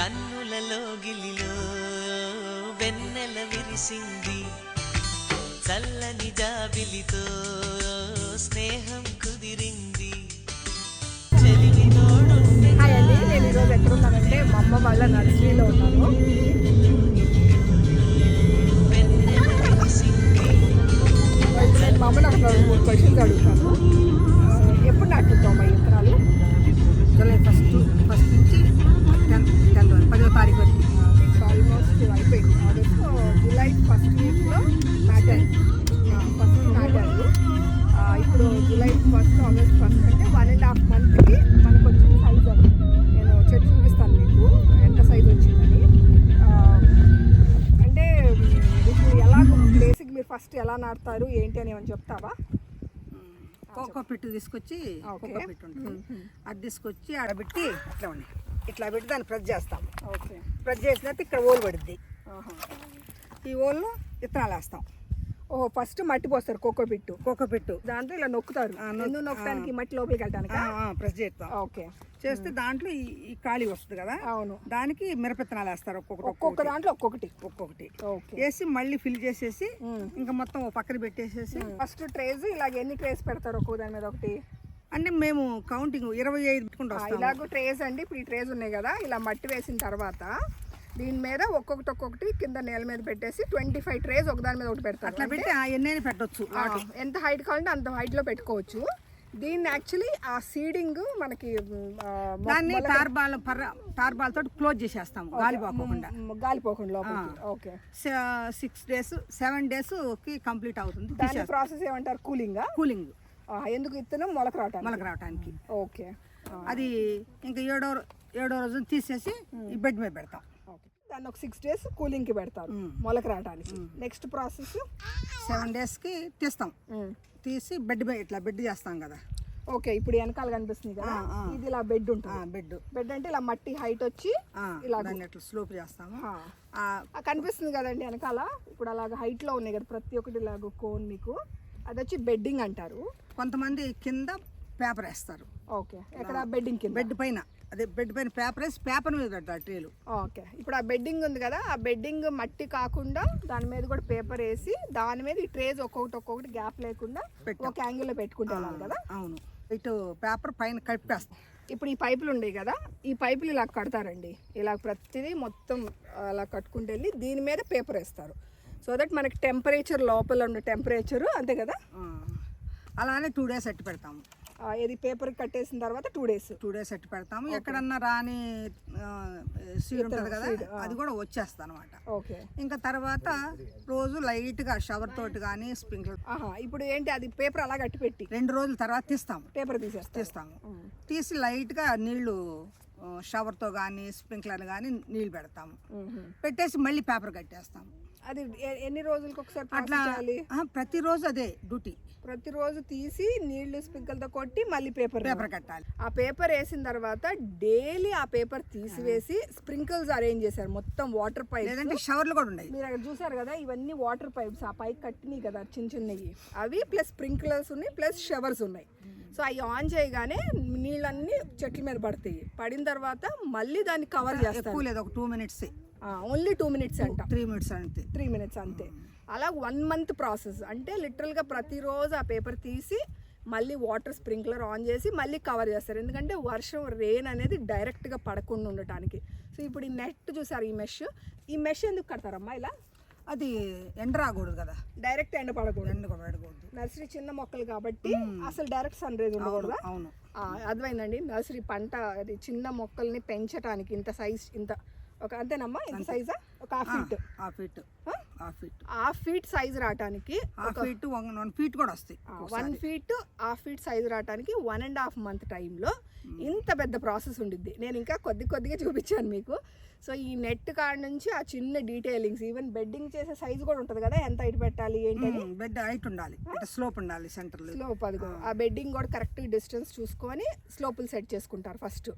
కన్నులలో గిలిలో వెన్నెల విరిసింది. చల్లని జాబిలితో స్నేహం కుదిరింది. హాయ్ అండి. నేను ఈరోజు ఎక్కడ ఉన్నానంటే మా అమ్మ వాళ్ళ నర్సరీలో ఉన్నాను. వెన్నెల విరిసింది. నేను మా అమ్మని ఒక మూడు క్వశ్చన్స్ అడుగుతాను. ఎప్పుడు నాటుతాం మా విత్తనాలు ఎలా నాటుతారు ఏంటి అని ఏమైనా చెప్తావా? కోకో పిట్టు తీసుకొచ్చి. కోకో పిట్టు ఉంటుంది. అది తీసుకొచ్చి ఆడబెట్టి ఇట్లా ఉండి. ఇట్లా పెట్టి దాన్ని ప్రెస్ చేస్తాం. ఓకే. ప్రెస్ చేసిన తర్వాత ఇక్కడ ఓలు పడుద్ది. ఈ ఓల్లో విత్తనాలు వేస్తాం. ఓహో ఫస్ట్ మట్టి పోస్తారు కోకో పిట్టు. కోకో పిట్టు. దాంట్లో ఇలా నొక్కుతారు. నొక్కడానికి మట్టి లోపలికి వెళ్ళడానికి ప్రెస్ చేస్తాం. ఓకే. చేస్తే దాంట్లో ఈ ఖాళీ వస్తుంది కదా? అవును. దానికి మిరపెత్తనాలు వేస్తారు ఒక్కొక్కటి ఒక్కొక్క దాంట్లో ఒక్కొక్కటి. ఒక్కొక్కటి. వేసి మళ్ళీ ఫిల్ చేసేసి ఇంకా మొత్తం పక్కన పెట్టేసేసి ఫస్ట్ ట్రేస్ ఇలాగ ఎన్ని ట్రేస్ పెడతారు ఒక్కో దాని మీద ఒకటి? అంటే మేము కౌంటింగ్ ఇరవై ఐదు పెట్టుకుంటూ ఇలాగ ట్రేస్ అండి. ఇప్పుడు ఈ ట్రేస్ ఉన్నాయి కదా ఇలా మట్టి వేసిన తర్వాత దీని మీద ఒక్కొక్కటి ఒక్కొక్కటి కింద నేల మీద పెట్టేసి ట్వంటీ ఫైవ్ ట్రేస్ ఒక దాని మీద ఒకటి పెడతారు. అట్లా పెట్టి ఆ ఎన్నైనా పెట్టొచ్చు ఎంత హైట్ కావాలంటే అంత height లో పెట్టుకోవచ్చు. దీన్ని యాక్చువల్లీ ఆ సీడింగ్ మనకి దాన్ని టార్బాల్ టార్బాల్ తోటి క్లోజ్ చేసేస్తాం గాలిపోకుండా లోపలికి. ఓకే. సిక్స్ డేస్ సెవెన్ డేస్కి కంప్లీట్ అవుతుంది దాని ప్రాసెస్ ఏమంటారు? కూలింగా కూలింగ్ ఎందుకు ఇత్తనం? మొలక రావటానికి. మొలక రావడానికి ఓకే. అది ఇంకా ఏడో ఏడో రోజు తీసేసి బెడ్ మీద పెడతాం. దాన్ని ఒక సిక్స్ డేస్ కూలింగ్కి పెడతారు మొలక రావడానికి నెక్స్ట్ ప్రాసెస్ సెవెన్ డేస్కి తీస్తాం. తీసి బెడ్ ఇట్లా బెడ్ చేస్తాం కదా. ఓకే ఇప్పుడు వెనకాల కనిపిస్తుంది కదా. ఇది ఇలా బెడ్ ఉంటుంది. బెడ్ బెడ్ అంటే ఇలా మట్టి హైట్ వచ్చి ఇలా దాన్ని ఇట్లా స్లోప్ చేస్తాము. కనిపిస్తుంది కదండి వెనకాల? ఇప్పుడు అలాగ height లో ఉన్నాయి కదా ప్రతి ఒక్కటి ఇలాగ కోన్ మీకు. అది వచ్చి బెడ్డింగ్ అంటారు. కొంతమంది కింద పేపర్ వేస్తారు. ఓకే. ఎక్కడ? బెడ్డింగ్ కింద? బెడ్ పైన. అదే బెడ్ పైన పేపర్ వేసి పేపర్ మీద పెడతారు ట్రేలు. ఓకే. ఇప్పుడు ఆ బెడ్డింగ్ ఉంది కదా ఆ బెడ్డింగ్ మట్టి కాకుండా దాని మీద కూడా పేపర్ వేసి దాని మీద ఈ ట్రేస్ ఒక్కొక్కటి ఒక్కొక్కటి గ్యాప్ లేకుండా ఒక యాంగిల్లో పెట్టుకుంటే కదా? అవును. ఇటు పేపర్ పైన కలిపేస్తాం. ఇప్పుడు ఈ పైపులు ఉన్నాయి కదా ఈ పైపులు ఇలా కడతారండి. ఇలా ప్రతిదీ మొత్తం అలా కట్టుకుంటూ వెళ్ళి దీని మీద పేపర్ వేస్తారు. సో దట్ మనకి టెంపరేచర్ లోపల ఉండే టెంపరేచర్ అంతే కదా? అలానే టూ డేస్ అట్టి పెడతాము. ఇది పేపర్ కట్టేసిన తర్వాత టూ డేస్ టూ డేస్ అట్టి పెడతాము. ఎక్కడన్నా రాని సీడ్ ఉంటుంది కదా అది కూడా వచ్చేస్తా అనమాట ఓకే ఇంకా తర్వాత రోజు లైట్గా షవర్ తోటి కానీ స్ప్రింక్లర్ ఇప్పుడు ఏంటి అది పేపర్ అలా కట్టి పెట్టి? రెండు రోజుల తర్వాత తీస్తాము. పేపర్ తీసేస్తారు. తీస్తాము. తీసి లైట్గా నీళ్ళు షవర్తో కానీ స్ప్రింక్లర్ కానీ నీళ్ళు పెడతాము. పెట్టేసి మళ్ళీ పేపర్ కట్టేస్తాము. అది ఎన్ని రోజులకి ఒకసారి అట్లా ప్రతిరోజు అదే డ్యూటీ. ప్రతిరోజు తీసి నీళ్ళు స్ప్రింకల్తో కొట్టి మళ్ళీ పేపర్ పేపర్ కట్టాలి. ఆ పేపర్ వేసిన తర్వాత డైలీ ఆ పేపర్ తీసివేసి స్ప్రింకిల్స్ అరేంజ్ చేశారు. మొత్తం వాటర్ పైప్ లేదంటే షవర్లు కూడా ఉన్నాయి మీరు అక్కడ చూసారు కదా ఇవన్నీ వాటర్ పైప్స్ ఆ పైకి కట్టినాయి కదా చిన్న చిన్నవి. అవి ప్లస్ స్ప్రింక్లర్స్ ఉన్నాయి ప్లస్ షవర్స్ ఉన్నాయి. సో అవి ఆన్ చేయగానే నీళ్ళన్నీ చెట్ల మీద పడతాయి. పడిన తర్వాత మళ్ళీ దాన్ని కవర్ చేస్తారు. లేదు ఒక two minutes. Only two minutes అంట. త్రీ మినిట్స్ అంతే. త్రీ మినిట్స్ అంతే. అలా వన్ మంత్ ప్రాసెస్ అంటే లిటరల్గా ప్రతిరోజు ఆ పేపర్ తీసి మళ్ళీ వాటర్ స్ప్రింక్లర్ ఆన్ చేసి మళ్ళీ కవర్ చేస్తారు. ఎందుకంటే వర్షం రెయిన్ అనేది డైరెక్ట్గా పడకుండా ఉండటానికి. సో ఇప్పుడు ఈ నెట్ చూసారు ఈ మెష్ ఈ మెష్ ఎందుకు కడతారమ్మా ఇలా? అది ఎండ రాకూడదు కదా. డైరెక్ట్ ఎండ పడకూడదు. ఎండ కూడా పెడకూడదు. నర్సరీ చిన్న మొక్కలు కాబట్టి అసలు డైరెక్ట్ సన్ రేజ్ ఉండకూడదా? అవును. అర్థమైందండి. నర్సరీ పంట అది చిన్న మొక్కల్ని పెంచడానికి ఇంత సైజ్ ఇంత ఒక అంతేనమ్మా? ఇంత సైజా ఒక half feet half feet half feet half feet size రావటానికి హాఫ్ ఫీట్ వన్ ఫీట్ కూడా వస్తాయి one feet half feet size రావడానికి వన్ అండ్ హాఫ్ మంత్ టైంలో ఇంత పెద్ద ప్రాసెస్ ఉండిద్ది. నేను ఇంకా కొద్ది కొద్దిగా చూపించాను మీకు. సో ఈ నెట్ కాడ నుంచి ఆ చిన్న డీటెయిలింగ్స్ ఈవెన్ బెడ్డింగ్ చేసే సైజ్ కూడా ఉంటుంది కదా ఎంత హైట్ పెట్టాలి ఏంటని బెడ్ హైట్ ఉండాలి. స్లోప్ ఉండాలి సెంటర్లో స్లోప్ అదిగో ఆ. బెడ్డింగ్ కూడా కరెక్ట్ డిస్టెన్స్ చూసుకొని స్లోపులు సెట్ చేసుకుంటారు ఫస్ట్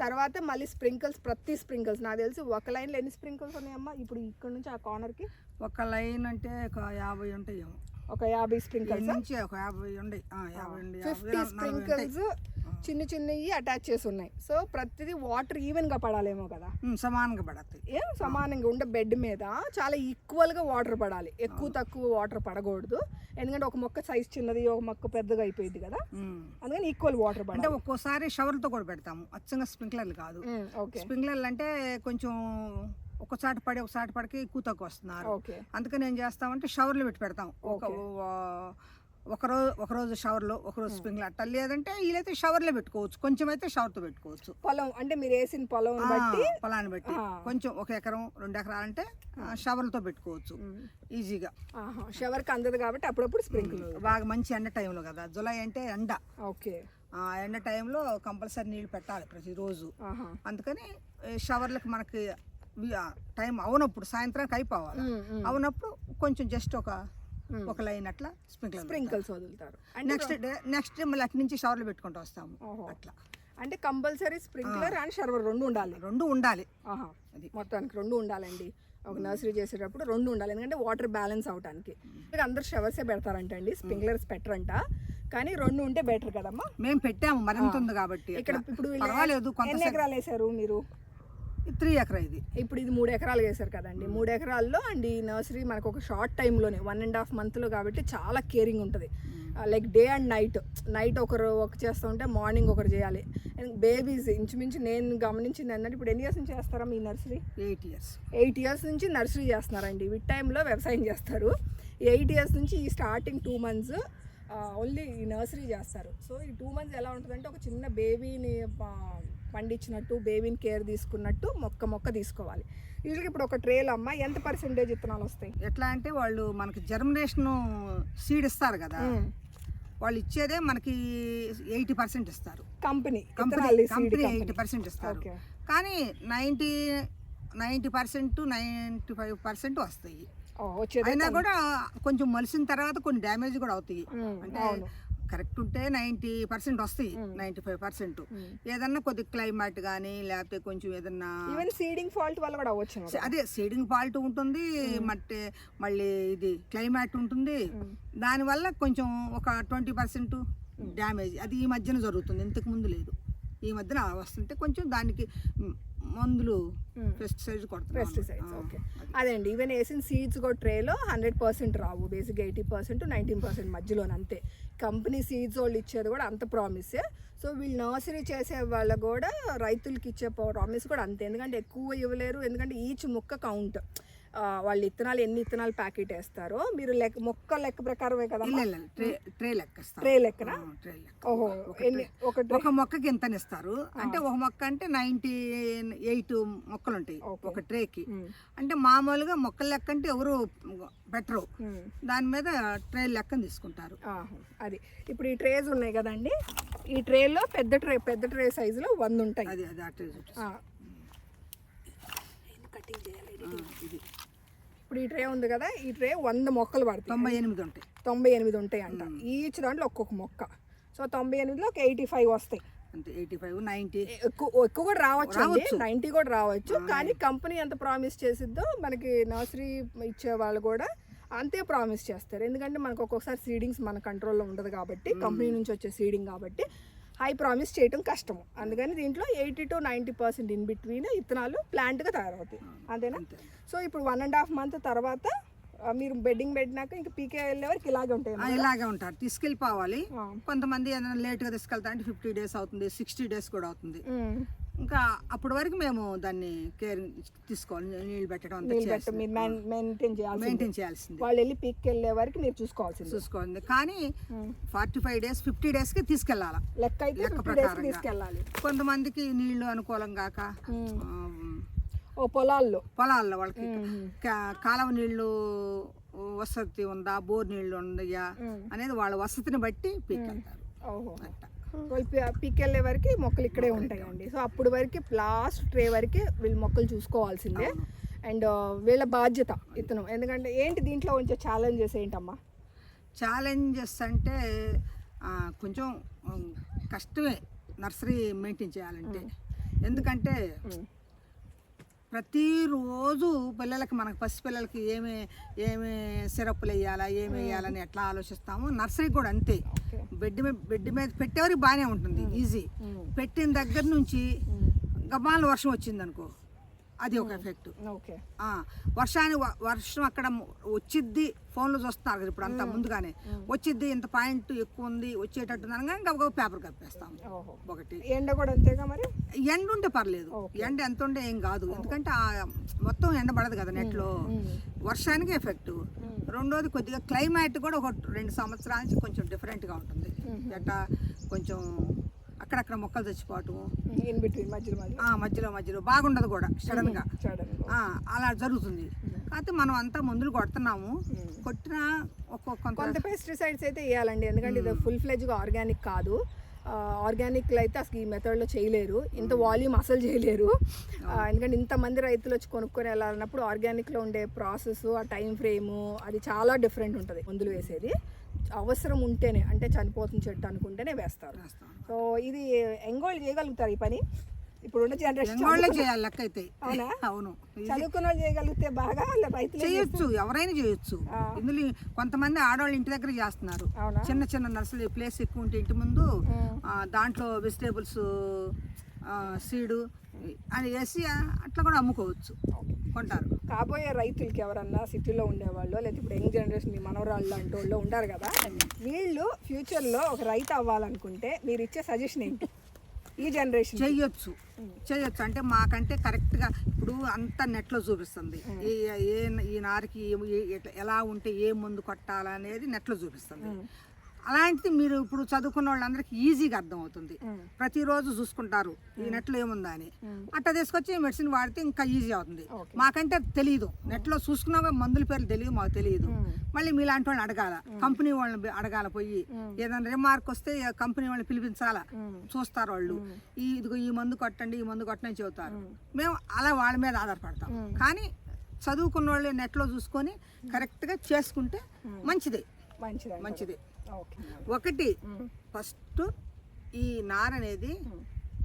తర్వాత మళ్ళీ స్ప్రింకిల్స్ ప్రతి స్ప్రింకిల్స్ నాకు తెలిసి ఒక లైన్లో ఎన్ని స్ప్రింకిల్స్ ఉన్నాయమ్మా? ఇప్పుడు ఇక్కడ నుంచి ఆ కార్నర్కి ఒక లైన్ అంటే ఒక యాభై ఉంటాయేమో. ఒక యాభై స్ప్రింకిల్స్? నుంచి ఒక యాభై ఉండి. ఫిఫ్టీ. స్ప్రింకిల్స్ చిన్న చిన్నవి అటాచ్ చేసి ఉన్నాయి సో ప్రతిదీ వాటర్ ఈవెన్గా పడాలేమో కదా? సమానంగా పడతాయి. ఏం సమానంగా ఉండే బెడ్ మీద చాలా ఈక్వల్గా వాటర్ పడాలి. ఎక్కువ తక్కువ వాటర్ పడకూడదు. ఎందుకంటే ఒక మొక్క సైజ్ చిన్నది ఒక మొక్క పెద్దగా అయిపోయింది కదా. అందుకని ఈక్వల్ వాటర్ అంటే పడాలి. ఒక్కోసారి షవర్తో కూడా పెడతాము. అచ్చంగా స్ప్రింక్లర్లు కాదు. స్ప్రింక్లర్లు అంటే కొంచెం ఒకసారి పడి ఒకసారి పడికి ఎక్కువ తక్కువ వస్తున్నారు అందుకని ఏం చేస్తామంటే షవర్లు పెట్టి పెడతాం. ఒక ఓ- ఒక రోజు ఒక రోజు షవర్లో ఒక రోజు స్ప్రింక్లర్ అట్ట లేదంటే వీలైతే షవర్లో పెట్టుకోవచ్చు. కొంచెం అయితే షవర్తో పెట్టుకోవచ్చు. పొలం అంటే మీరు వేసిన పొలం బట్టి? పొలాన్ని బట్టి. కొంచెం ఒక ఎకరం రెండు ఎకరాలంటే షవర్లతో పెట్టుకోవచ్చు. ఈజీగా. షవర్కి అందదు కాబట్టి అప్పుడప్పుడు స్ప్రింకిల్ బాగా మంచి ఎండ టైంలో కదా. జులై అంటే ఎండ. ఓకే. ఆ ఎండ టైంలో కంపల్సరీ నీళ్ళు పెట్టాలి ప్రతిరోజు. అందుకని షవర్లకు మనకి టైం అవునప్పుడు సాయంత్రానికి అయిపోవాలి. అవునప్పుడు కొంచెం జస్ట్ ఒక. ఒక లైన్ అట్లా స్ప్రింక్లర్ స్ప్రింకిల్స్ వదులుతారు. నెక్స్ట్ డే నెక్స్ట్ డే మళ్ళీ అటు నుంచి షవర్లు పెట్టుకుంటూ వస్తాము. అట్లా. అంటే కంపల్సరీ స్ప్రింక్లర్ అండ్ షవర్ రెండు ఉండాలి. రెండు ఉండాలి. ఆహా. అది. మొత్తానికి రెండు ఉండాలండి. ఒక నర్సరీ చేసేటప్పుడు రెండు ఉండాలి. ఎందుకంటే వాటర్ బ్యాలెన్స్ అవడానికి అందరు షవర్సే పెడతారంట అండి స్ప్రింక్లర్స్ పెట్టరంట. కానీ రెండు ఉంటే బెటర్ కదమ్మా? మేము పెట్టాము మరింత ఉంది కాబట్టి ఇక్కడ. ఇప్పుడు పర్వాలేదు కొంత ఎన్ని ఎకరాలు వేసారు మీరు? త్రీ ఎకరా ఇది. ఇప్పుడు ఇది మూడు ఎకరాలు వేశారు కదండి. మూడు ఎకరాల్లో అండ్ ఈ నర్సరీ మనకు ఒక షార్ట్ టైంలోనే వన్ అండ్ హాఫ్ మంత్లో కాబట్టి చాలా కేరింగ్ ఉంటుంది. Like day and night. Night ఒకరు ఒక చేస్తూ ఉంటే మార్నింగ్ ఒకరు చేయాలి. బేబీస్ ఇంచుమించు నేను గమనించింది ఏంటంటే ఇప్పుడు ఎన్ని ఇయర్స్ నుంచి చేస్తారా మీ nursery? Eight years. Eight years నుంచి నర్సరీ చేస్తున్నారండి. ఈ టైంలో వ్యవసాయం చేస్తారు. ఎయిట్ ఇయర్స్ నుంచి ఈ స్టార్టింగ్ టూ మంత్స్ ఓన్లీ ఈ నర్సరీ చేస్తారు. సో ఈ టూ మంత్స్ ఎలా ఉంటుందంటే ఒక చిన్న బేబీని పండించినట్టు బేబీని కేర్ తీసుకున్నట్టు మొక్క మొక్క తీసుకోవాలి. యూజువల్గా ఇప్పుడు ఒక ట్రేలో అమ్మ ఎంత పర్సెంటేజ్ విత్తనాలు వస్తాయి? ఎట్లా అంటే వాళ్ళు మనకి జర్మినేషన్ సీడ్ ఇస్తారు కదా వాళ్ళు ఇచ్చేదే మనకి ఎయిటీ పర్సెంట్ ఇస్తారు. Company company company eighty percent ఇస్తారు. కానీ ninety ninety percent ninety five percent వస్తాయి. అయినా కూడా కొంచెం మలిసిన తర్వాత కొన్ని డ్యామేజ్ కూడా అవుతాయి. అంటే. కరెక్ట్ ఉంటే నైంటీ పర్సెంట్ వస్తాయి. Ninety five percent. ఏదన్నా కొద్ది క్లైమేట్ కానీ లేకపోతే కొంచెం ఏదన్నా ఈవెన్ సీడింగ్ ఫాల్ట్ వల్ల కూడా అవ్వచ్చు అదే సీడింగ్ ఫాల్ట్ ఉంటుంది మట్టి మళ్ళీ ఇది క్లైమేట్ ఉంటుంది. దానివల్ల కొంచెం ఒక ట్వంటీ పర్సెంట్ డ్యామేజ్. అది ఈ మధ్యన జరుగుతుంది ఇంతకు ముందు లేదు. ఈ మధ్యన వస్తుంటే కొంచెం దానికి మందులు పెస్టిసైడ్స్ పెస్టిసైడ్స్ ఓకే. అదే. అండి ఈవెన్ వేసిన సీడ్స్ కూడా ట్రేలో హండ్రెడ్ పర్సెంట్ రావు basic eighty percent nineteen percent మధ్యలోనే అంతే. కంపెనీ సీడ్స్ వాళ్ళు ఇచ్చేది కూడా అంత ప్రామిసే సో వీళ్ళు నర్సరీ చేసే వాళ్ళు కూడా రైతులకి ఇచ్చే ప్రామిస్ కూడా అంతే. ఎందుకంటే ఎక్కువ ఇవ్వలేరు. ఎందుకంటే ఈచ్ ముక్క కౌంట్ వాళ్ళు ఇత్తనాలు ఎన్ని ఇత్తనాలు ప్యాకెట్ వేస్తారో మీరు లెక్క మొక్క లెక్క ప్రకారమే కదా ట్రే లెక్క ట్రే లెక్కన? ఓహో ఎన్ని ఒక ఒక మొక్కకి ఎంత ఇస్తారు? అంటే ఒక మొక్క అంటే నైన్టీ ఎయిట్ మొక్కలు ఉంటాయి ఒక ట్రేకి. అంటే మామూలుగా మొక్కల లెక్క అంటే ఎవరు బెటరు. దాని మీద ట్రే లెక్కను తీసుకుంటారు. అది. ఇప్పుడు ఈ ట్రేస్ ఉన్నాయి కదండి ఈ ట్రేలో పెద్ద ట్రే పెద్ద ట్రే సైజులో వంద ఉంటాయి అది అది ఆ ట్రే కటింగ్ చేయాలి ఇది. ఇప్పుడు ఈ ట్రే ఉంది కదా ఈ ట్రే వంద మొక్కలు పడతాయి. తొంభై ఎనిమిది ఉంటాయి. తొంభై ఎనిమిది ఉంటాయి అంట. ఈచ్ దాంట్లో ఒక్కొక్క మొక్క. సో తొంభై ఎనిమిదిలో ఒక ఎయిటీ ఫైవ్ వస్తాయి. అంటే ఎయిటీ ఫైవ్ నైంటీ. ఎక్కువ ఎక్కువ కూడా రావచ్చు. అండి నైంటీ కూడా రావచ్చు. కానీ కంపెనీ ఎంత ప్రామిస్ చేసిద్దో మనకి నర్సరీ ఇచ్చే వాళ్ళు కూడా అంతే ప్రామిస్ చేస్తారు. ఎందుకంటే మనకు ఒక్కొక్కసారి సీడింగ్స్ మన కంట్రోల్లో ఉండదు కాబట్టి కంపెనీ నుంచి వచ్చే సీడింగ్ కాబట్టి హై ప్రామిస్ చేయటం కష్టము. అందుకని దీంట్లో eighty to ninety percent in between ఇత్తనాలు ప్లాంట్గా తయారవుతాయి. అంతేనా? అంతే. సో ఇప్పుడు వన్ అండ్ హాఫ్ మంత్ తర్వాత మీరు బెడ్డింగ్ పెట్టినాక ఇంకా పీకే వెళ్ళే వరకు ఇలాగే ఉంటాయి ఇలాగే ఉంటారు. తీసుకెళ్ళిపోవాలి. కొంతమంది ఏదైనా లేట్గా తీసుకెళ్తా అంటే ఫిఫ్టీ డేస్ అవుతుంది సిక్స్టీ డేస్ కూడా అవుతుంది. ఇంకా అప్పటి వరకు మేము దాన్ని కేర్ తీసుకోవాలి. నీళ్ళు పెట్టడం మెయింటైన్ చేయాల్సి మెయింటైన్ చేయాల్సింది. వాళ్ళు వెళ్ళి పీక్ వెళ్ళే వరకు మీరు చూసుకోవాల్సింది. చూసుకోవాలి కానీ ఫార్టీ ఫైవ్ డేస్ ఫిఫ్టీ డేస్కి తీసుకెళ్ళాలి. లెక్క అయితే లెక్క ప్రకారంగా. తీసుకెళ్ళాలి. కొంతమందికి నీళ్ళు అనుకూలం కాక ఓ పొలాల్లో. పొలాల్లో వాళ్ళకి కాలువ నీళ్ళు వసతి ఉందా బోర్ నీళ్ళు ఉన్నాయా మ్మ్. అనేది వాళ్ళ వసతిని బట్టి ఓహో. అట్ట. వాళ్ళు పీక్ వెళ్ళే వరకు మొక్కలు ఇక్కడే ఉంటాయండి. సో అప్పుడు వరకు లాస్ట్ ట్రే వరకు వీళ్ళు మొక్కలు చూసుకోవాల్సిందే. అండ్ వీళ్ళ బాధ్యత ఇతను. ఎందుకంటే ఏంటి దీంట్లో ఉంచే ఛాలెంజెస్ ఏంటమ్మా? ఛాలెంజెస్ అంటే కొంచెం కష్టమే నర్సరీ మెయింటైన్ చేయాలంటే. ఎందుకంటే ప్రతిరోజు పిల్లలకి మనకు పసి పిల్లలకి ఏమి ఏమి సిరప్లు వేయాలా ఏమి వేయాలని ఎట్లా ఆలోచిస్తాము నర్సరీ కూడా అంతే. బెడ్ మీద బెడ్ మీద పెట్టేవారికి బాగానే ఉంటుంది ఈజీ. పెట్టిన దగ్గర నుంచి. గబాలు వర్షం వచ్చింది అనుకో అది ఒక ఎఫెక్ట్ ఓకే. వర్షాన్ని వర్షం అక్కడ వచ్చిద్ది ఫోన్లో చూస్తున్నారు కదా ఇప్పుడు అంతా ముందుగానే. వచ్చిద్ది ఇంత పాయింట్ ఎక్కువ ఉంది వచ్చేటట్టు అనగా గబగబ పేపర్ కప్పేస్తాం ఒకటి. ఎండ కూడా అంతేగా మరి? ఎండ ఉంటే పర్లేదు. ఎండ ఎంత ఉంటే ఏం కాదు. ఎందుకంటే ఆ మొత్తం ఎండ పడదు కదా నెట్లో. వర్షానికి ఎఫెక్ట్ రెండోది కొద్దిగా క్లైమేట్ కూడా ఒక రెండు సంవత్సరాల నుంచి కొంచెం డిఫరెంట్గా ఉంటుంది. ఎట్టా కొంచెం అక్కడక్కడ మొక్కలు చచ్చిపోవటం ఇన్ బిట్వీన్ మధ్యలో మధ్యలో. బాగుండదు కూడా సడన్ ఆ, అలా జరుగుతుంది. కాకపోతే మనం అంతా మందులు కొడుతున్నాము. కొట్టినా ఒక్కొక్క కొంత పెస్టిసైడ్స్ అయితే వేయాలండి. ఎందుకంటే ఇది ఫుల్ ఫ్లెజ్గా ఆర్గానిక్ కాదు. ఆర్గానిక్లో అయితే అసలు ఈ మెథడ్లో చేయలేరు. ఇంత వాల్యూమ్ అసలు చేయలేరు. ఎందుకంటే ఇంతమంది రైతులు వచ్చి కొనుక్కొని వెళ్ళాలన్నప్పుడు ఆర్గానిక్లో ఉండే ప్రాసెస్ ఆ టైం ఫ్రేము అది చాలా డిఫరెంట్ ఉంటుంది మందులు వేసేది. అవసరం ఉంటేనే అంటే చనిపోతుంది చెట్టు అనుకుంటేనే వేస్తారు. వేస్తాం. సో ఇది ఎంగోళ్ళు చేయగలుగుతారు ఈ పని. ఇప్పుడున్న జనరేషన్ చేయాలి లెక్క అయితే. అవునా? అవును. చదువుకున్న వాళ్ళు చేయగలిగితే బాగా రైతులు చేయొచ్చు ఎవరైనా చేయొచ్చు. ఇందులో కొంతమంది ఆడవాళ్ళు ఇంటి దగ్గర చేస్తున్నారు. చిన్న చిన్న నర్సరీ ప్లేస్ ఎక్కువ ఉంటే ఇంటి ముందు దాంట్లో వెజిటేబుల్స్ సీడు అని వేసి ఆ, అట్లా కూడా అమ్ముకోవచ్చు. కొంటారు. కాబోయే రైతులకి ఎవరన్నా సిటీలో ఉండేవాళ్ళు లేదా ఇప్పుడు యంగ్ జనరేషన్ మీ మనవరాళ్ళు లాంటి వాళ్ళు ఉంటారు కదా వీళ్ళు ఫ్యూచర్లో ఒక రైతు అవ్వాలనుకుంటే మీరు ఇచ్చే సజెషన్ ఏంటి? ఈ జనరేషన్ చెయ్యొచ్చు. చెయ్యొచ్చు. అంటే మాకంటే కరెక్ట్గా ఇప్పుడు అంతా నెట్లో చూపిస్తుంది. ఈ ఏ ఈ నారికి ఎలా ఉంటే ఏ మందు కొట్టాలనేది నెట్లో చూపిస్తుంది. అలాంటిది మీరు ఇప్పుడు చదువుకున్న వాళ్ళందరికీ ఈజీగా అర్థం అవుతుంది ప్రతిరోజు చూసుకుంటారు ఈ నెట్లో ఏముందా అని. అట్లా తీసుకొచ్చి మెడిసిన్ వాడితే ఇంకా ఈజీ అవుతుంది. మాకంటే తెలియదు నెట్లో చూసుకున్నా మందుల పేర్లు తెలియదు మాకు తెలియదు మళ్ళీ మీలాంటి వాళ్ళని అడగాల. కంపెనీ వాళ్ళని అడగాల పోయి. ఏదైనా రిమార్క్ వస్తే కంపెనీ వాళ్ళని పిలిపించాలా? చూస్తారు వాళ్ళు. ఈ ఇదిగో ఈ మందు కొట్టండి ఈ మందు కొట్టండి అని చెబుతారు. మేము అలా వాళ్ళ మీద ఆధారపడతాం. కానీ చదువుకున్న వాళ్ళు నెట్లో చూసుకొని కరెక్ట్గా చేసుకుంటే మంచిదే. మంచిది మంచిది. ఒకటి ఫస్ట్ ఈ నార అనేది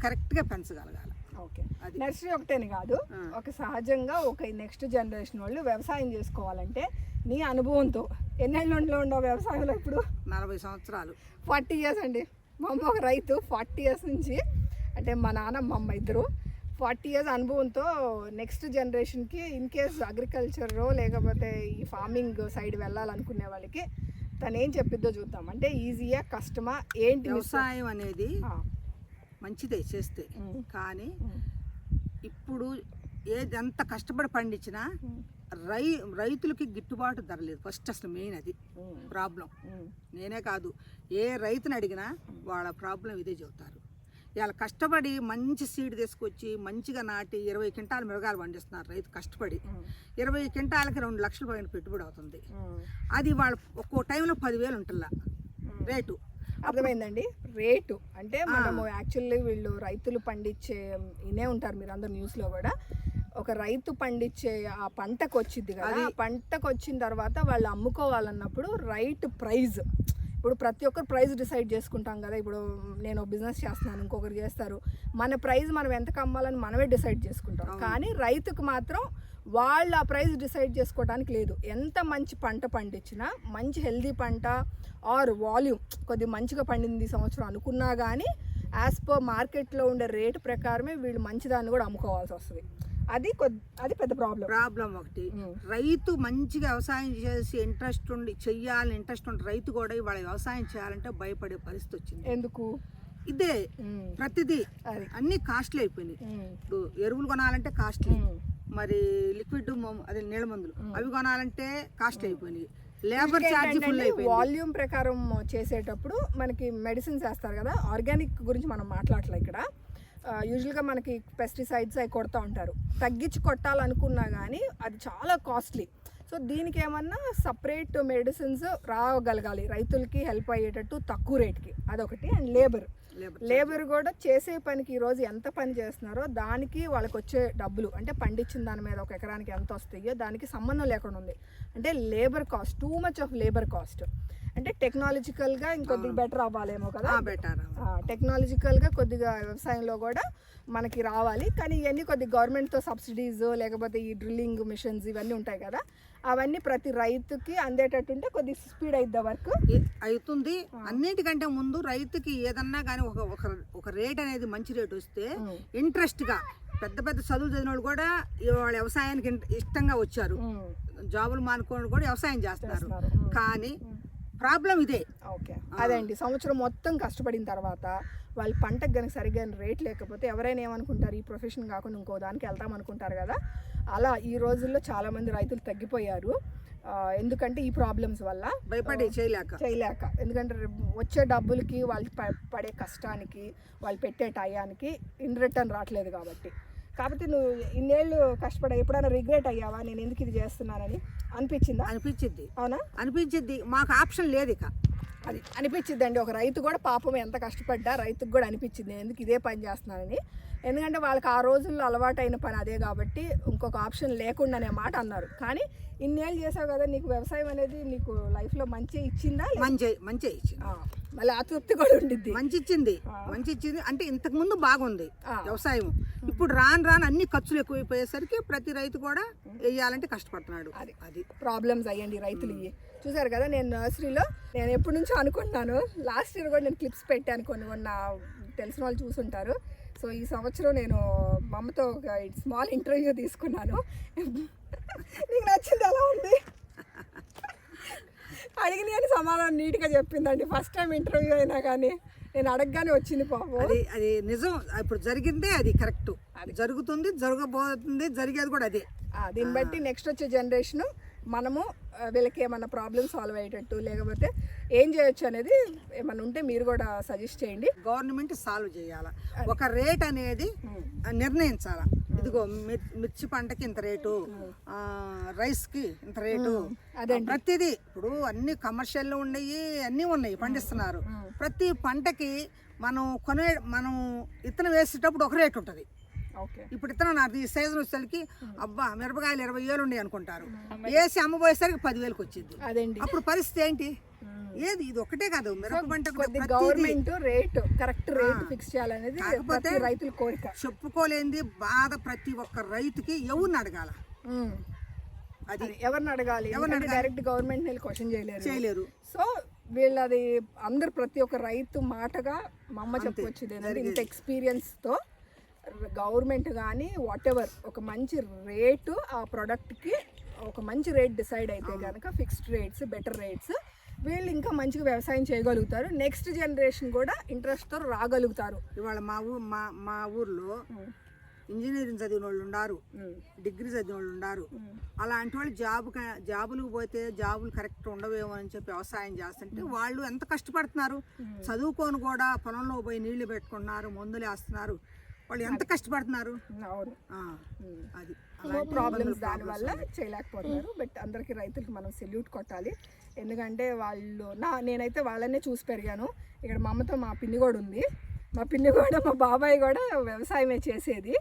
కరెక్ట్గా పెంచగలగాలి. ఓకే. అది. నర్సరీ ఒకటేని కాదు. ఒక సహజంగా ఒక నెక్స్ట్ జనరేషన్ వాళ్ళు వ్యవసాయం చేసుకోవాలంటే నీ అనుభవంతో ఎన్నేళ్ళలో ఉండవు వ్యవసాయంలో ఇప్పుడు? నలభై సంవత్సరాలు. ఫార్టీ ఇయర్స్ అండి. మా అమ్మ ఒక రైతు ఫార్టీ ఇయర్స్ నుంచి అంటే మా నాన్న మా అమ్మ ఇద్దరు ఫార్టీ ఇయర్స్ అనుభవంతో నెక్స్ట్ జనరేషన్కి ఇన్ కేస్ అగ్రికల్చర్ లేకపోతే ఈ ఫార్మింగ్ సైడ్ వెళ్ళాలనుకునే వాళ్ళకి తను ఏం చెప్పిద్దో చూద్దాం. అంటే ఈజీయా కష్టమా? ఏంటి వ్యవసాయం అనేది మంచిదే చేస్తే. కానీ ఇప్పుడు ఏది ఎంత కష్టపడి పండించినా రై రైతులకి గిట్టుబాటు ధర లేదు. ఫస్ట్ అసలు మెయిన్ అది. ప్రాబ్లం. నేనే కాదు. ఏ రైతుని అడిగినా వాళ్ళ ప్రాబ్లం ఇదే చెబుతారు. ఇవాళ కష్టపడి మంచి సీడ్ తీసుకొచ్చి మంచిగా నాటి ఇరవై క్వింటాలు మిరగాలు పండిస్తున్నారు రైతు కష్టపడి. ఇరవై క్వింటాలకి రెండు లక్షల పైన పెట్టుబడి అవుతుంది. అది వాళ్ళ ఒక్కో టైంలో పదివేలు ఉంటుందా రేటు. అర్థమైందండి? రేటు. అంటే మనము యాక్చువల్లీ వీళ్ళు రైతులు పండించే ఇనే ఉంటారు మీరు అందరు న్యూస్లో కూడా. ఒక రైతు పండించే ఆ పంటకు వచ్చింది కదా ఆ పంటకు వచ్చిన తర్వాత వాళ్ళు అమ్ముకోవాలన్నప్పుడు రైట్ ప్రైజ్. ఇప్పుడు ప్రతి ఒక్కరు ప్రైస్ డిసైడ్ చేసుకుంటాం కదా. ఇప్పుడు నేను బిజినెస్ చేస్తున్నాను ఇంకొకరు చేస్తారు. మన ప్రైస్ మనం ఎంతకు అమ్మాలని మనమే డిసైడ్ చేసుకుంటాం. కానీ రైతుకు మాత్రం వాళ్ళు ఆ ప్రైస్ డిసైడ్ చేసుకోవడానికి లేదు. ఎంత మంచి పంట పండించినా మంచి హెల్దీ పంట ఆర్ వాల్యూమ్ కొద్ది మంచిగా పండింది ఈ సంవత్సరం అనుకున్నా కానీ యాజ్ పర్ మార్కెట్లో ఉండే రేటు ప్రకారమే వీళ్ళు మంచిదాన్ని కూడా అమ్ముకోవాల్సి వస్తుంది. అది అది పెద్ద ప్రాబ్లం. ప్రాబ్లం ఒకటి. రైతు మంచిగా వ్యవసాయం చేసి ఇంట్రెస్ట్ ఉండి చెయ్యాలని ఇంట్రెస్ట్ ఉండి రైతు కూడా ఇవాళ వ్యవసాయం చేయాలంటే భయపడే పరిస్థితి వచ్చింది. ఎందుకు? ఇదే ప్రతిదీ అన్ని కాస్ట్లీ అయిపోయినాయి. ఇప్పుడు ఎరువులు కొనాలంటే కాస్ట్లీ. మరి లిక్విడ్ అదే నీళ్ళ మందులు. అవి కొనాలంటే కాస్ట్లీ అయిపోయినాయి. లేబర్ ఛార్జ్ ఫుల్ అయిపోయింది. వాల్యూమ్ ప్రకారం చేసేటప్పుడు మనకి మెడిసిన్స్ వేస్తారు కదా ఆర్గానిక్ గురించి మనం మాట్లాడలే ఇక్కడ. యూజువల్గా మనకి పెస్టిసైడ్స్ అవి కొడతా ఉంటారు. తగ్గించి కొట్టాలనుకున్నా కానీ అది చాలా కాస్ట్లీ సో దీనికి ఏమన్నా సపరేట్ మెడిసిన్స్ రాగలగాలి. రైతులకి హెల్ప్ అయ్యేటట్టు తక్కువ రేట్కి అదొకటి. అండ్ లేబర్ లేబర్ కూడా చేసే పనికి ఈరోజు ఎంత పని చేస్తున్నారో దానికి వాళ్ళకి వచ్చే డబ్బులు. అంటే పండించిన దాని మీద ఒక ఎకరానికి ఎంత వస్తాయో దానికి సంబంధం లేకుండా ఉంది. అంటే labour cost too much of labour cost అంటే టెక్నాలజికల్గా ఇంకొద్దిగా బెటర్ అవ్వాలేమో కదా? బెటర్ టెక్నాలజికల్గా కొద్దిగా వ్యవసాయంలో కూడా మనకి రావాలి. కానీ ఇవన్నీ కొద్దిగా గవర్నమెంట్తో సబ్సిడీస్ లేకపోతే ఈ డ్రిల్లింగ్ మిషన్స్ ఇవన్నీ ఉంటాయి కదా అవన్నీ ప్రతి రైతుకి అందేటట్టుంటే కొద్దిగా స్పీడ్ అయిద్దా వర్క్ అవుతుంది అన్నిటికంటే ముందు రైతుకి ఏదన్నా కానీ ఒక ఒక రేట్ అనేది మంచి రేట్ వస్తే ఇంట్రెస్ట్గా పెద్ద పెద్ద చదువు చదివిన వాళ్ళు కూడా వాళ్ళ వ్యవసాయానికి ఇష్టంగా వచ్చారు. జాబులు మానుకోవడం కూడా వ్యవసాయం చేస్తున్నారు. మ్మ్. కానీ ప్రాబ్లం ఇదే. ఓకే. అదే అండి సంవత్సరం మొత్తం కష్టపడిన తర్వాత వాళ్ళ పంటకు కనుక సరిగ్గా రేట్ లేకపోతే ఎవరైనా ఏమనుకుంటారు ఈ ప్రొఫెషన్ కాకుండా ఇంకో దానికి వెళ్తాం అనుకుంటారు కదా. అలా ఈ రోజుల్లో చాలా మంది రైతులు తగ్గిపోయారు. ఎందుకంటే ఈ ప్రాబ్లమ్స్ వల్ల భయపడి చేయలేక. చేయలేక. ఎందుకంటే వచ్చే డబ్బులకి వాళ్ళు పడే కష్టానికి వాళ్ళు పెట్టే టయానికి ఇన్ రిటర్న్ రావట్లేదు కాబట్టి. కాబట్టి నువ్వు ఇన్నేళ్ళు కష్టపడ ఎప్పుడైనా రిగ్రెట్ అయ్యావా? నేను ఎందుకు ఇది చేస్తున్నానని? అనిపించిందా? అనిపించిద్ది. అవునా? అనిపించిద్ది. మాకు ఆప్షన్ లేదు ఇక. అది అనిపించింది అండి ఒక రైతు కూడా పాపం ఎంత కష్టపడ్డా రైతుకు కూడా అనిపించింది. నేను ఎందుకు ఇదే పని చేస్తున్నానని. ఎందుకంటే వాళ్ళకి ఆ రోజుల్లో అలవాటైన పని అదే కాబట్టి ఇంకొక ఆప్షన్ లేకుండానే మాట అన్నారు. కానీ ఇన్నేళ్ళు చేసావు కదా నీకు వ్యవసాయం అనేది నీకు లైఫ్లో మంచి ఇచ్చిందా మంచి మంచి ఇచ్చింది. ఆ, మళ్ళీ అతృప్తి కూడా ఉండిద్ది. మంచి ఇచ్చింది. మంచి ఇచ్చింది. అంటే ఇంతకు ముందు బాగుంది. వ్యవసాయం. ఇప్పుడు రాను రాను అన్ని ఖర్చులు ఎక్కువైపోయేసరికి ప్రతి రైతు కూడా వేయాలంటే కష్టపడుతున్నాడు. అది. అది. ప్రాబ్లమ్స్ అయ్యండి రైతులు ఇవి. చూసారు కదా నేను నర్సరీలో నేను ఎప్పటి నుంచో అనుకుంటున్నాను. లాస్ట్ ఇయర్ కూడా నేను క్లిప్స్ పెట్టాను కొన్ని కొన్ని నా తెలిసిన వాళ్ళు చూసుంటారు. సో ఈ సంవత్సరం నేను మా అమ్మతో ఒక స్మాల్ ఇంటర్వ్యూ తీసుకున్నాను. నీకు నచ్చింది ఎలా ఉంది? అడిగిన కానీ సమాధానం నీట్గా చెప్పిందండి. ఫస్ట్ టైం ఇంటర్వ్యూ అయినా కానీ నేను అడగగానే వచ్చింది పాపం. అది అది నిజం. ఇప్పుడు జరిగిందే అది కరెక్ట్. జరుగుతుంది జరగబోతుంది జరిగేది కూడా అదే. దీన్ని బట్టి నెక్స్ట్ వచ్చే జనరేషన్ మనము వీళ్ళకి ఏమన్నా ప్రాబ్లమ్ సాల్వ్ అయ్యేటట్టు లేకపోతే ఏం చేయొచ్చు అనేది ఏమన్నా ఉంటే మీరు కూడా సజెస్ట్ చేయండి. గవర్నమెంట్ సాల్వ్ చేయాల? ఒక రేట్ అనేది నిర్ణయించాల? ఇదిగో మిర్- మిర్చి పంటకి ఇంత రేటు ఆ, రైస్కి ఇంత రేటు అదండి. ప్రతిదీ ఇప్పుడు అన్ని కమర్షియల్ ఉన్నాయి అన్నీ ఉన్నాయి పండిస్తున్నారు. ప్రతి పంటకి మనం కొనే మనం ఇత్తనం వేసేటప్పుడు ఒక రేట్ ఉంటుంది. ఇప్పుడు ఇత్తనం నాది ఈ సీజన్ వచ్చేసరికి అబ్బా మిరపకాయలు ఇరవై వేలు ఉన్నాయి అనుకుంటారు. వేసి అమ్మబోయేసరికి పదివేలకు వచ్చింది. అదండి అప్పుడు పరిస్థితి ఏంటి? ఏది? ఇది ఒకటే కాదు మిరప పంటకు కొద్ది ప్రతిదీ government rate correct rate fix చేయాలనేది కాకపోతే- రైతుల కోరిక. చెప్పుకోలేంది బాధ ప్రతి ఒక్క రైతుకి ఎవరిని అడగాల. అది ఎవరిని అడగాలి? ఎందుకంటే డైరెక్ట్ గవర్నమెంట్ వెళ్ళి క్వశ్చన్ చేయలేరు. చేయలేరు. సో వీళ్ళది అందరు ప్రతి ఒక్క రైతు మాటగా మా అమ్మ ఏంటంటే ఇంత ఎక్స్పీరియన్స్తో గవర్నమెంట్ కానీ వాట్ ఎవర్ ఒక మంచి రేటు ఆ ప్రోడక్ట్కి ఒక మంచి రేట్ డిసైడ్ అయితే కనుక ఫిక్స్డ్ రేట్స్ బెటర్ రేట్స్ వీళ్ళు ఇంకా మంచిగా వ్యవసాయం చేయగలుగుతారు. నెక్స్ట్ జనరేషన్ కూడా ఇంట్రెస్ట్తో రాగలుగుతారు. ఇవాళ మా ఊ మా మా ఊర్లో ఇంజనీరింగ్ చదివిన వాళ్ళు ఉన్నారు ఉమ్. డిగ్రీ చదివిన వాళ్ళు ఉన్నారు అలాంటి వాళ్ళు జాబ్ జాబులకు పోతే జాబులు కరెక్ట్ ఉండవేమో అని చెప్పి వ్యవసాయం చేస్తుంటే వాళ్ళు ఎంత కష్టపడుతున్నారు? చదువుకొని కూడా పొలంలో పోయి నీళ్ళు పెట్టుకుంటున్నారు మందులు వేస్తున్నారు. వాళ్ళు ఎంత కష్టపడుతున్నారు? అవును. అది. ప్రాబ్లమ్స్ దానివల్ల చేయలేకపోతున్నారు. బట్ అందరికీ రైతులకి మనం సెల్యూట్ కొట్టాలి. ఎందుకంటే వాళ్ళు నా నేనైతే వాళ్ళనే చూసి పెరిగాను. ఇక్కడ మా అమ్మతో మా పిన్ని కూడా ఉంది. మా పిన్ని కూడా మా బాబాయ్ కూడా వ్యవసాయమే చేసేది.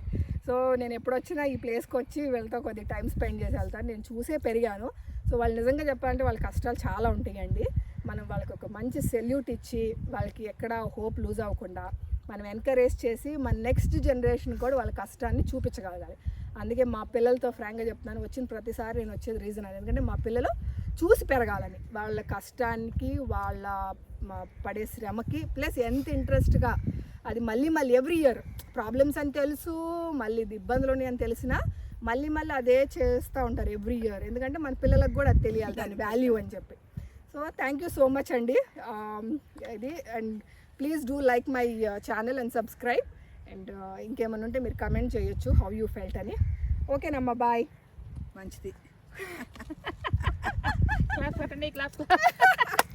సో నేను ఎప్పుడు వచ్చినా ఈ ప్లేస్కి వచ్చి వెళ్తా కొద్ది టైం స్పెండ్ చేసి వెళ్తాను. నేను చూసే పెరిగాను. సో వాళ్ళు నిజంగా చెప్పాలంటే వాళ్ళ కష్టాలు చాలా ఉంటాయండి. మనం వాళ్ళకి ఒక మంచి సెల్యూట్ ఇచ్చి వాళ్ళకి ఎక్కడ హోప్ లూజ్ అవ్వకుండా మనం ఎంకరేజ్ చేసి మన నెక్స్ట్ జనరేషన్ కూడా వాళ్ళ కష్టాన్ని చూపించగలగాలి. అందుకే మా పిల్లలతో ఫ్రాంక్గా చెప్తున్నాను వచ్చిన ప్రతిసారి నేను వచ్చేది రీజన్ అది. ఎందుకంటే మా పిల్లలు చూసి పెరగాలని. వాళ్ళ కష్టానికి వాళ్ళ పడే శ్రమకి ప్లస్ ఎంత ఇంట్రెస్ట్గా అది మళ్ళీ మళ్ళీ ఎవ్రీ ఇయర్ ప్రాబ్లమ్స్ అని తెలుసు మళ్ళీ ఇది ఇబ్బందులు ఉన్నాయని తెలిసినా మళ్ళీ మళ్ళీ అదే చేస్తూ ఉంటారు ఎవ్రీ ఇయర్ ఎందుకంటే మన పిల్లలకు కూడా అది తెలియాలి దాని వాల్యూ అని చెప్పి. So thank you so much అండి. Um, ఇది and please do like my channel and subscribe and ఇంకేమైనా ఉంటే మీరు కమెంట్ చేయొచ్చు హౌ యూ ఫెల్ట్ అని. ఓకేనమ్మా బాయ్ మంచిది. Class class